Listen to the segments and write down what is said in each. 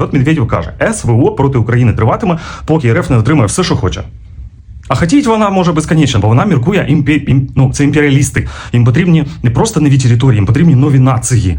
От Медведєв каже: СВО проти України триватиме, поки РФ не отримає все, що хоче. А хотіть вона може безконечно, бо вона міркує імпі... ім... ну, це імперіалісти. Їм потрібні не просто нові території, їм потрібні нові нації.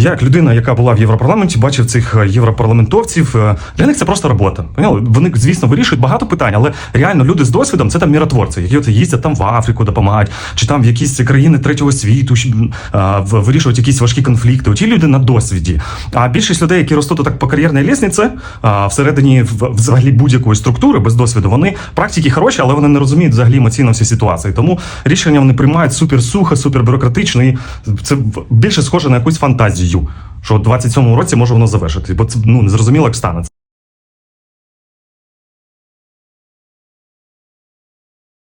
Як людина, яка була в Європарламенті, бачив цих е, європарламентовців. е, Для них це просто робота. Поняли? Вони, звісно, вирішують багато питань, але реально люди з досвідом це там міротворці, які от їздять там в Африку допомагають, чи там в якісь країни третього світу вирішують якісь важкі конфлікти. Ті люди на досвіді. А більшість людей, які ростуть так по кар'єрній лісниці, всередині взагалі будь-якої структури без досвіду, вони практики хороші, але вони не розуміють взагалі емоційно всі ситуації. Тому рішення вони приймають супер сухо, супер бюрократично, і це більше схоже на якусь фантазію. Що в 27-му році може воно завершити, бо це ну не зрозуміло, як станеться.